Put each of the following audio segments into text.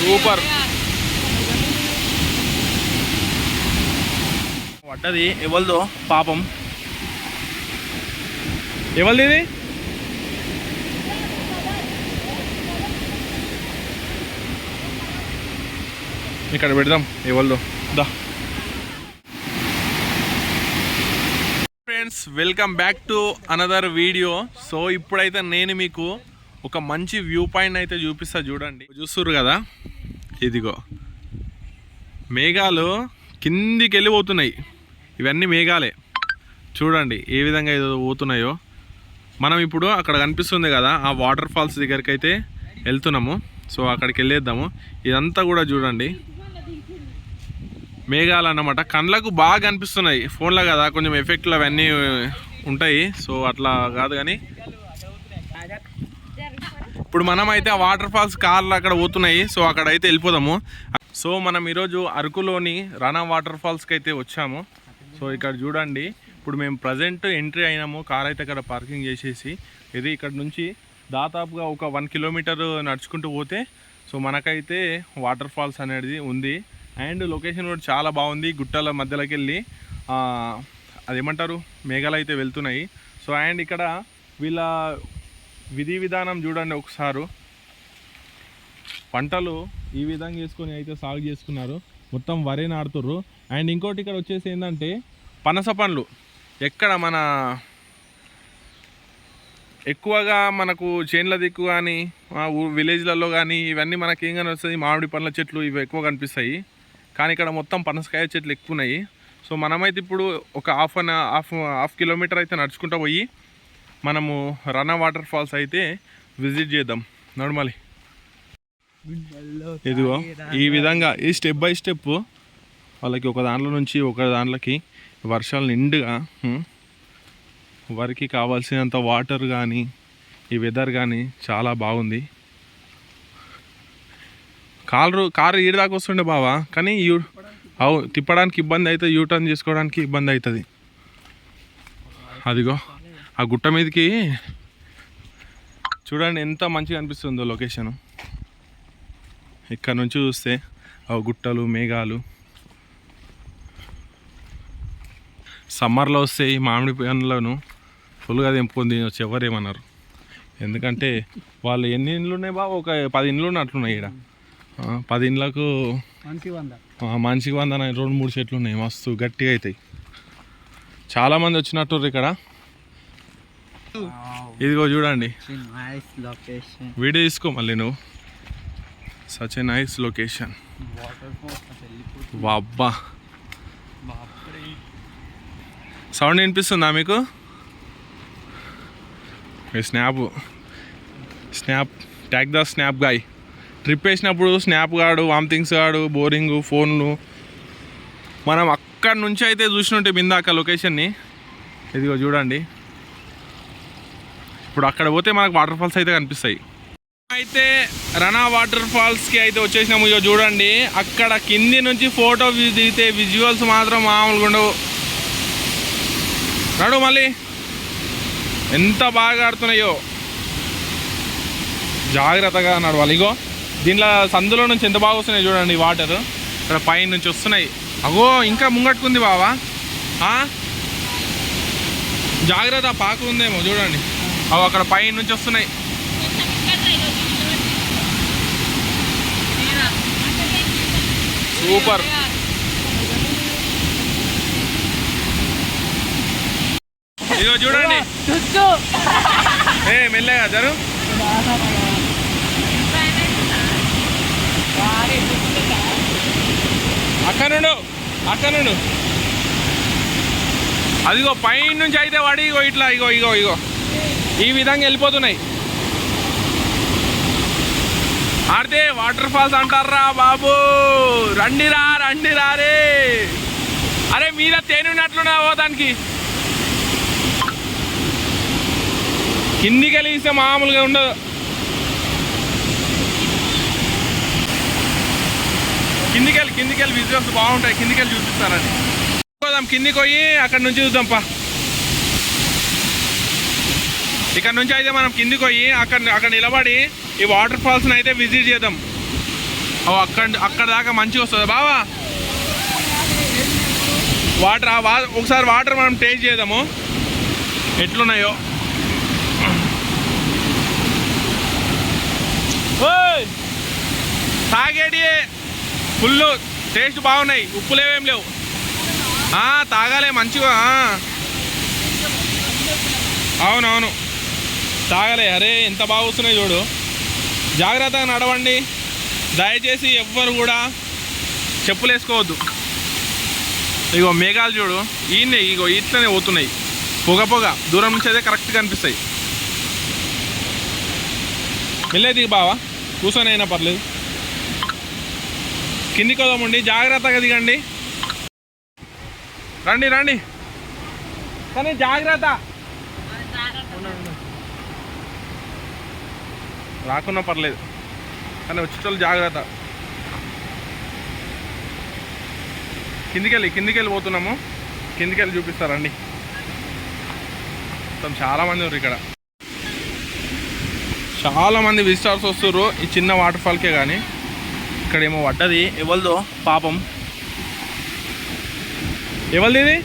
Super. పడ్డది. ఎవరిదో? పాపం. ఎవరిది ఇది? ఇక్కడ పెడదాం ఎవరిదో. దా. Friends welcome back to another video so ఇప్పుడైతే నేను మీకు ఒక మంచి వ్యూ పాయింట్ అయితే చూపిస్తా చూడండి. చూస్తుర్రు కదా? ఇదిగో. మేఘాలు కిందికి వెళ్ళిపోతున్నాయి. ఇవన్నీ మేఘాలే. చూడండి ఏ విధంగా ఏదో పోతున్నాయో. మనం ఇప్పుడు అక్కడ కనిపిస్తుంది కదా ఆ వాటర్ ఫాల్స్ దగ్గరికి అయితే వెళ్తున్నాము. సో అక్కడికి వెళ్ళేద్దాము. ఇదంతా కూడా చూడండి. మేఘాలు అన్నమాట. కళ్ళకు బాగా కనిపిస్తున్నాయి ఫోన్లో కదా కొంచెం ఎఫెక్ట్లు అవన్నీ ఉంటాయి. సో అట్లా కాదు కానీ ఇప్పుడు మనం అయితే ఆ వాటర్ ఫాల్స్ కార్లు అక్కడ పోతున్నాయి సో అక్కడ అయితే వెళ్ళిపోదాము. సో మనం ఈరోజు అరకులోని రానా వాటర్ ఫాల్స్కి అయితే వచ్చాము. సో ఇక్కడ చూడండి ఇప్పుడు మేము ప్రజెంట్ ఎంట్రీ అయినాము కార్ అయితే ఇక్కడ పార్కింగ్ చేసేసి. ఇది ఇక్కడ నుంచి దాదాపుగా ఒక వన్ కిలోమీటర్ నడుచుకుంటూ పోతే సో మనకైతే వాటర్ ఫాల్స్ అనేది ఉంది. అండ్ లొకేషన్ కూడా చాలా బాగుంది గుట్టల మధ్యలోకి వెళ్ళి అదేమంటారు మేఘాలు అయితే వెళ్తున్నాయి. సో అండ్ ఇక్కడ వీళ్ళ విధి విధానం చూడండి ఒకసారి. పంటలు ఈ విధంగా చేసుకొని అయితే సాగు చేసుకున్నారు. మొత్తం వరి నాడుతుర్రు అండ్ ఇంకోటి ఇక్కడ వచ్చేసి ఏంటంటే పనస పండ్లు. ఎక్కడ మన ఎక్కువగా మనకు చేన్ల దిక్కు కానీ విలేజ్లలో కానీ ఇవన్నీ మనకి ఏం కానీ వస్తుంది మామిడి పండ్ల చెట్లు ఇవి ఎక్కువ కనిపిస్తాయి. కానీ ఇక్కడ మొత్తం పనసకాయ చెట్లు ఎక్కువ ఉన్నాయి. సో మనమైతే ఇప్పుడు ఒక half an half half kilometre అయితే నడుచుకుంటూ పోయి మనము రన్న వాటర్ ఫాల్స్ అయితే విజిట్ చేద్దాం. నడుమలి ఇదిగో ఈ విధంగా ఈ స్టెప్ బై స్టెప్ వాళ్ళకి ఒక దాంట్లో నుంచి ఒక దాంట్లోకి వర్షాలు నిండుగా వారికి వరికి కావాల్సినంత వాటర్ కానీ ఈ వెదర్ కానీ చాలా బాగుంది. కారు కారు ఈడదాకా వస్తుండే బావా కానీ యూ అవు తిప్పడానికి ఇబ్బంది అవుతుంది యూ టర్న్ చేసుకోవడానికి ఇబ్బంది అవుతుంది. అదిగో. ఆ గుట్ట మీదకి చూడండి ఎంత మంచిగా అనిపిస్తుందో లొకేషన్ ఇక్కడ నుంచి చూస్తే ఆ గుట్టలు మేఘాలు. సమ్మర్లో వస్తే ఈ మామిడి పండ్లను ఫుల్గా తెంపుకొని తినొచ్చు ఎవరు ఏమన్నారు? ఎందుకంటే వాళ్ళు ఎన్ని ఇండ్లు ఉన్నాయి బాబు? ఒక పది ఇండ్లు ఉన్నట్లున్నాయి ఇక్కడ పది ఇండ్లకు మంచి వంద. ఆ, మనిషికి వంద రెండు మూడు చెట్లు ఉన్నాయి మస్తు గట్టిగా అవుతాయి. చాలామంది వచ్చినట్టు ఇక్కడ. ఇదిగో చూడండి. వీడియో తీసుకో మళ్ళీ నువ్వు. సచ్ ఎ నైస్ లొకేషన్ బాప్రే. సౌండ్ వినిపిస్తుందా మీకు? Snap? Snap. Tag the snap guy trip వేసినప్పుడు స్నాప్ గాడు వామ్థింగ్స్ గాడు బోరింగ్ ఫోన్లు మనం అక్కడి నుంచి అయితే చూసినట్టే బిందాక లొకేషన్ని ఇదిగో చూడండి. ఇప్పుడు అక్కడ పోతే మనకు వాటర్ ఫాల్స్ అయితే కనిపిస్తాయి. అయితే రణా వాటర్ ఫాల్స్కి అయితే వచ్చేసినాము ఇగో చూడండి. అక్కడ కింది నుంచి ఫోటో దిగితే విజువల్స్ మాత్రం మామూలుగా ఉండవు. నడు మళ్ళీ. ఎంత బాగా ఆడుతున్నాయో. జాగ్రత్తగా నడవాలి ఇగో దీనిలో సందులో నుంచి ఎంత బాగా వస్తున్నాయి చూడండి వాటర్ ఇక్కడ పైన నుంచి వస్తున్నాయి. అగో ఇంకా ముంగట్టుకుంది బావా. జాగ్రత్త పాకు ఉందేమో చూడండి. అవి అక్కడ పైన నుంచి వస్తున్నాయి. సూపర్. ఇదిగో చూడండి. ఏ మెల్లగా జరు. అక్కడ నుండు అక్కడ నుండు. అదిగో పైన నుంచి అయితే వాడి ఇగో ఇట్లా ఇగో ఇగో ఇగో. ఈ విధంగా వెళ్ళిపోతున్నాయి. ఆడితే వాటర్ ఫాల్స్ అంటారా బాబు? రండిరా రండిరా రే. అరే మీద తేనె ఉన్నట్లున్నా కిందికి వెళ్ళిస్తే మామూలుగా ఉండదు. కిందికి వెళ్ళి కిందికి వెళ్ళి విజువల్స్ బాగుంటాయి. కిందికి వెళ్ళి చూపిస్తారని. పోదాం కిందికి పోయి అక్కడ నుంచి చూద్దాంపా ఇక్కడ నుంచి అయితే మనం కిందికి పోయి అక్కడ అక్కడ నిలబడి ఈ వాటర్ ఫాల్స్ని అయితే విజిట్ చేద్దాం. అక్కడ అక్కడ దాకా మంచిగా వస్తుంది. బావా. వాటర్ ఆ ఒకసారి వాటర్ మనం టేస్ట్ చేద్దాము. ఎట్లున్నాయో. తాగేటి. ఫుల్ టేస్ట్ బాగున్నాయి. ఉప్పు లేవేం. లేవు తాగాలే మంచిగా అవునవును. తాగలే. అరే ఎంత బాగుస్తున్నాయి చూడు. జాగ్రత్తగా నడవండి. దయచేసి ఎవ్వరు కూడా చెప్పులు వేసుకోవద్దు ఇగో మేఘాలు చూడు. ఈయనే ఇగో ఇట్లనే పోతున్నాయి. పొగ పొగ. దూరం నుంచి అయితే కరెక్ట్గా కనిపిస్తాయి. వెళ్ళేది బావా. కూర్చొని అయినా పర్లేదు. కిందికి వదామండి జాగ్రత్తగా దిగండి. రండి రండి. కానీ జాగ్రత్త. రాకున్నా పర్లేదు. కానీ వచ్చేటోళ్ళు జాగ్రత్త. కిందికెళ్ళి కిందికెళ్ళి పోతున్నాము. కిందికెళ్ళి చూపిస్తారండి మొత్తం చాలా మంది ఉన్నారు ఇక్కడ. చాలామంది విజిటర్స్ వస్తున్నారు ఈ చిన్న వాటర్ ఫాల్కే కానీ ఇక్కడ ఏమో పడ్డది ఎవరిదో? పాపం. ఎవరిది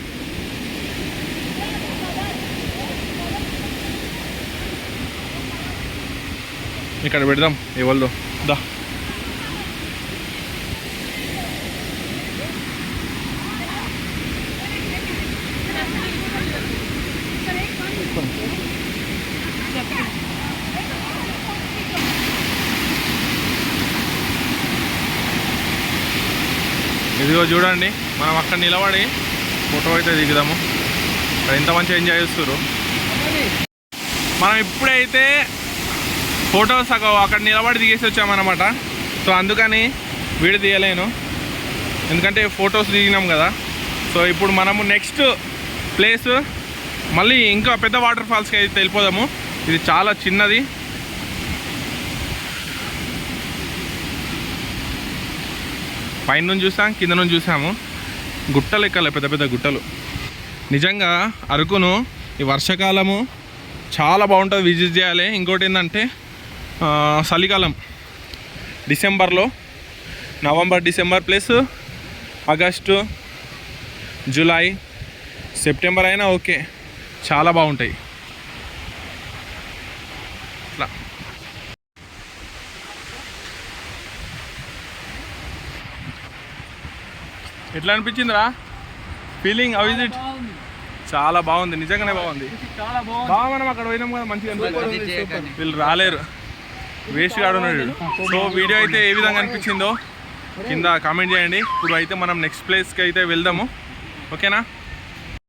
ఇక్కడ పెడదాం ఎవరిదో దా. ఇదిగో చూడండి మనం అక్కడ నిలబడి ఫోటో అయితే దిగుదాము. ఎంత మంచిగా ఎంజాయ్ చేస్తారు మనం ఇప్పుడైతే ఫొటోస్ అక్కడ నిలబడి దిగేసి వచ్చామన్నమాట. సో అందుకని వీడియో తీయలేను. ఎందుకంటే ఫొటోస్ దిగినాం కదా. సో ఇప్పుడు మనము నెక్స్ట్ ప్లేస్ మళ్ళీ ఇంకా పెద్ద వాటర్ ఫాల్స్కి అయితే వెళ్ళిపోదాము. ఇది చాలా చిన్నది. పైన నుంచి చూసాం కింద నుంచి చూసాము. గుట్టలు ఎక్కాలి పెద్ద పెద్ద గుట్టలు. నిజంగా అరకును ఈ వర్షాకాలము చాలా బాగుంటుంది విజిట్ చేయాలి. ఇంకోటి ఏంటంటే చలికాలం. డిసెంబర్లో November December plus August July September అయినా ఓకే. చాలా బాగుంటాయి. ఇట్లా. ఎట్లా అనిపించిందిరా? ఫీలింగ్ హౌ ఇస్ ఇట్ చాలా బాగుంది. నిజంగానే బాగుంది. చాలా బాగుంది. బాగా మనం అక్కడ పోయినాం కదా మంచిగా. వీళ్ళు రాలేరు. వేస్ట్ గాడు ఉన్నాడు. సో వీడియో అయితే ఏ విధంగా అనిపించిందో కింద కామెంట్ చేయండి. ఇప్పుడు అయితే మనం నెక్స్ట్ ప్లేస్కి అయితే వెళ్దాము. ఓకేనా